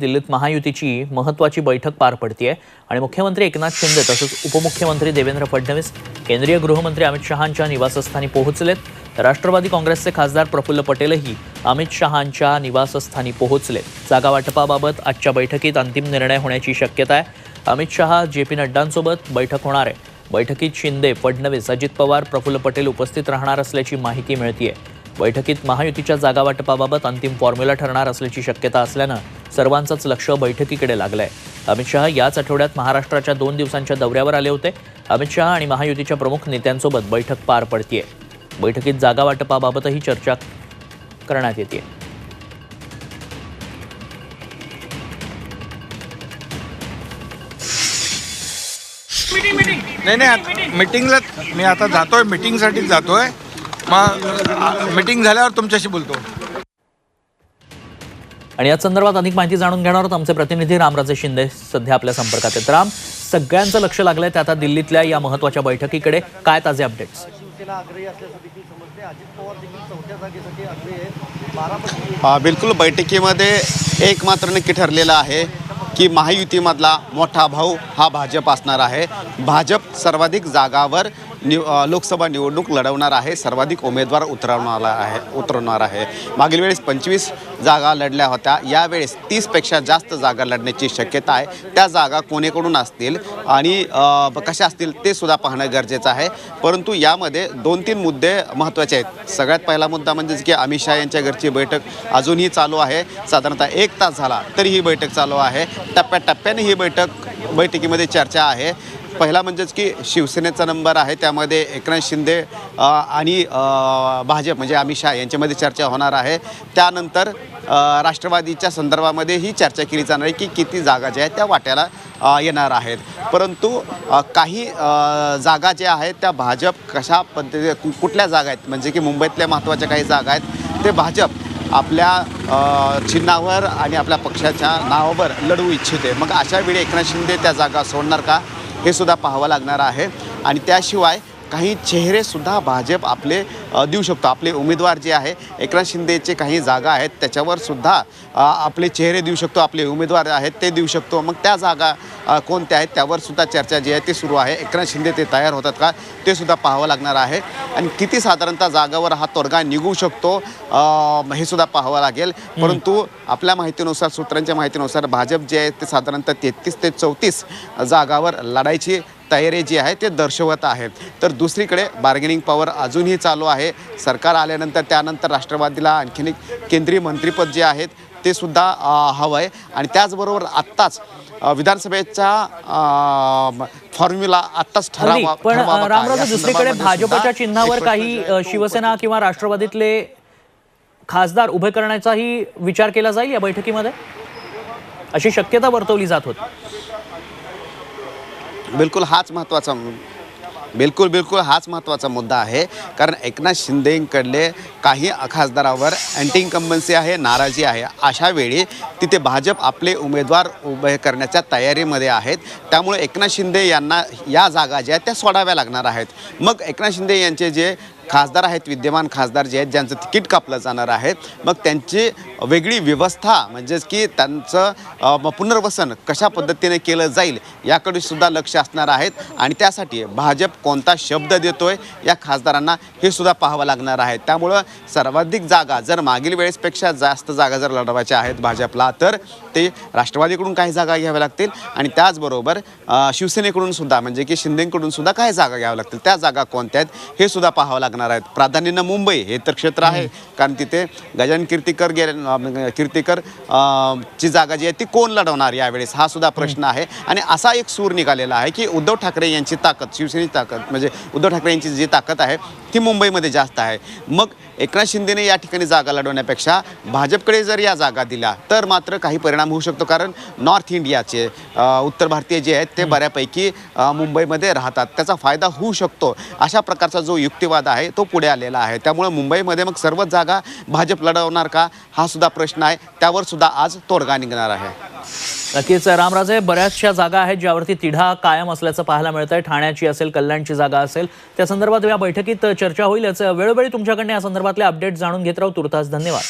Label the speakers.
Speaker 1: दिल्लीत महायुतीची महत्वाची बैठक पार पडतीये. आणि मुख्यमंत्री एकनाथ शिंदे तसंच उपमुख्यमंत्री देवेंद्र फडणवीस केंद्रीय गृहमंत्री अमित शहांच्या निवासस्थानी पोहोचलेत. राष्ट्रवादी काँग्रेसचे खासदार प्रफुल्ल पटेलही अमित शहांच्या निवासस्थानी पोहोचले जागा वाटपाबाबत आजच्या बैठकीत अंतिम निर्णय होण्याची शक्यता आहे. अमित शहा जे पी नड्डांसोबत बैठक होणार आहे. बैठकीत शिंदे फडणवीस अजित पवार प्रफुल्ल पटेल उपस्थित राहणार असल्याची माहिती मिळते आहे बैठकीत महायुतीच्या जागा वाटपाबाबत अंतिम फॉर्म्युला ठरणार असल्याची शक्यता असल्यानं सर्वांचंच लक्ष बैठकीकडे लागलंय. अमित शहा याच आठवड्यात महाराष्ट्राच्या दोन दिवसांच्या दौऱ्यावर आले होते. अमित शहा आणि महायुतीच्या प्रमुख नेत्यांसोबत बैठक पार पडतीये. बैठकीत जागा वाटपाबाबतही चर्चा करण्यात येते
Speaker 2: नाही नाही आता मीटिंगला मी आता जातोय मीटिंगसाठी जातोय. मग मीटिंग झाल्यावर तुमच्याशी बोलतो.
Speaker 1: आणि या संदर्भात अधिक माहिती जाणून घेणार आहोत आमचे प्रतिनिधी रामराजे शिंदे सध्या आपल्या संपर्कात आहेत. राम सगळ्यांचं लक्ष लागलंय त्या आता दिल्लीतल्या या महत्त्वाच्या बैठकीकडे काय ताजे अपडेट्स
Speaker 3: शिवसेना आग्रही असल्याचं देखील समजते अजित पवार देखील चौथ्या जागेसाठी आग्रही आहेत बारामती
Speaker 4: अ, बिलकुल बैठकीमध्ये एक मात्र नक्की ठरलेलं आहे की महायुतीमधला मोठा भाऊ हा भाजप असणार आहे. भाजप सर्वाधिक जागावर निव लोकसभा निवडणूक लढवणार आहे. सर्वाधिक उमेदवार उतरवणार आहे उतरवणार आहे. मागील वेळेस पंचवीस जागा लढल्या होत्या. यावेळेस तीसपेक्षा जास्त जागा लढण्याची शक्यता आहे. त्या जागा कोणीकडून असतील आणि ब- कशा असतील ते सुद्धा पाहणं गरजेचं आहे. परंतु यामध्ये दोन तीन मुद्दे महत्त्वाचे आहेत. सगळ्यात पहिला मुद्दा म्हणजेच की अमित शहा यांच्या घरची बैठक अजूनही चालू आहे. साधारणतः एक तास झाला तरी ही बैठक चालू आहे. टप्प्याटप्प्याने ही बैठक बैठकीमध्ये चर्चा आहे. पहिला म्हणजेच की शिवसेनेचा नंबर आहे त्यामध्ये एकनाथ शिंदे आणि भाजप म्हणजे अमित शहा यांच्यामध्ये चर्चा होणार आहे. त्यानंतर राष्ट्रवादीच्या संदर्भामध्ये ही चर्चा केली जाणार आहे की किती जागा ज्या आहेत त्या वाट्याला येणार आहेत. परंतु काही जागा ज्या आहेत त्या भाजप कशा पद्धती कु- कुठल्या जागा आहेत? म्हणजे की मुंबईतल्या महत्त्वाच्या काही जागा आहेत ते भाजप आपल्या चिन्हावर आणि आपल्या पक्षाच्या नावावर लढवू इच्छिते. मग अशा वेळी एकनाथ शिंदे त्या जागा सोडणार का? हे सुद्धा पाहावं लागणार आहे. आणि त्याशिवाय काही चेहरेसुद्धा भाजप आपले देऊ शकतो. आपले उमेदवार जे आहे एकनाथ शिंदेचे काही जागा आहेत त्याच्यावर सुद्धा आपले चेहरे देऊ शकतो. आपले उमेदवार आहेत ते देऊ शकतो. मग त्या जागा कोणत्या आहेत त्यावर सुद्धा चर्चा जी आहे ती सुरू आहे. एकनाथ शिंदे ते तयार होतात का ते सुद्धा पाहावं लागणार आहे. आणि किती साधारणतः जागावर हा तोडगा निघू शकतो हे सुद्धा पाहावं लागेल. परंतु आपल्या माहितीनुसार सूत्रांच्या माहितीनुसार भाजप जे आहे ते साधारणतः तेहतीस ते चौतीस जागावर लढायची तयारी जी आहे ते दर्शवत आहेत. तर दुसरीकडे बार्गेनिंग पॉवर अजूनही चालू आहे. सरकार आल्यानंतर त्यानंतर राष्ट्रवादीला आणखीन एक केंद्रीय मंत्रिपद जे आहेत ते सुद्धा हवं आहे आणि त्याचबरोबर आत्ताच विधानसभेचा फॉर्म्युला आत्ताच ठरावा
Speaker 1: पण? रामराजे दुसरीकडे भाजपच्या चिन्हावर काही शिवसेना किंवा राष्ट्रवादीतले खासदार उभे करण्याचाही विचार केला जाईल या बैठकीमध्ये? अशी शक्यता वर्तवली जात होती.
Speaker 4: बिलकुल हाच महत्त्वाचा बिलकुल बिलकुल हाच महत्त्वाचा मुद्दा आहे. कारण एकनाथ शिंदेकडले काही खासदारावर अँटी इन्कम्बन्सी आहे नाराजी आहे. अशा वेळी तिथे भाजप आपले उमेदवार उभे करण्याच्या तयारीमध्ये आहेत. त्यामुळे एकनाथ शिंदे यांना या जागा ज्या आहेत त्या सोडाव्या लागणार आहेत. मग एकनाथ शिंदे यांचे जे खासदार आहेत विद्यमान खासदार जे आहेत ज्यांचं तिकीट कापलं जाणार आहे. मग त्यांची वेगळी व्यवस्था म्हणजेच की त्यांचं पुनर्वसन कशा पद्धतीने केलं जाईल याकडे सुद्धा लक्ष असणार आहेत. आणि त्यासाठी भाजप कोणता शब्द देतोय या खासदारांना हे सुद्धा पाहावं लागणार आहे. त्यामुळं सर्वाधिक जागा जर मागील वेळेसपेक्षा जास्त जागा जर लढवायच्या आहेत भाजपला तर ते राष्ट्रवादीकडून काही जागा घ्याव्या लागतील. आणि त्याचबरोबर शिवसेनेकडून सुद्धा म्हणजे की शिंदेकडून सुद्धा काही जागा घ्याव्या लागतील. त्या जागा कोणत्या आहेत हे सुद्धा पाहावं लागणार आहेत. प्राधान्यानं मुंबई हे तर क्षेत्र आहे. कारण तिथे गजानन कीर्तिकर गेले कीर्तिकर ची जागा जी आहे ती कोण लढवणार यावेळेस? हा सुद्धा प्रश्न आहे. आणि असा एक सूर निघालेला आहे की उद्धव ठाकरे यांची ताकद शिवसेनेची ताकद म्हणजे उद्धव ठाकरे यांची जी ताकद आहे ती मुंबईमध्ये जास्त आहे. मग एकनाथ शिंदेने या ठिकाणी जागा लढवण्यापेक्षा भाजपकडे जर या जागा दिल्या तर मात्र काही परिणाम होऊ शकतो. कारण नॉर्थ इंडियाचे उत्तर भारतीय जे आहेत ते बऱ्यापैकी मुंबईमध्ये राहतात. त्याचा फायदा होऊ शकतो. अशा प्रकारचा जो युक्तिवाद आहे तो पुढे आलेला आहे. त्यामुळे मुंबईमध्ये मग सर्वच जागा भाजप लढवणार का? हा सुद्धा प्रश्न आहे. त्यावर सुद्धा आज तोडगा निघणार आहे.
Speaker 1: नक्कीच रामराजे बऱ्याचशा जागा आहेत ज्यावरती तिढा कायम असल्याचं पाहायला मिळत आहे ठाण्याची असेल कल्याणची जागा असेल. त्या संदर्भात या बैठकीत चर्चा होईल. याचं वेळोवेळी तुमच्याकडनं या संदर्भातले अपडेट जाणून घेत राहू. तुर्तास धन्यवाद.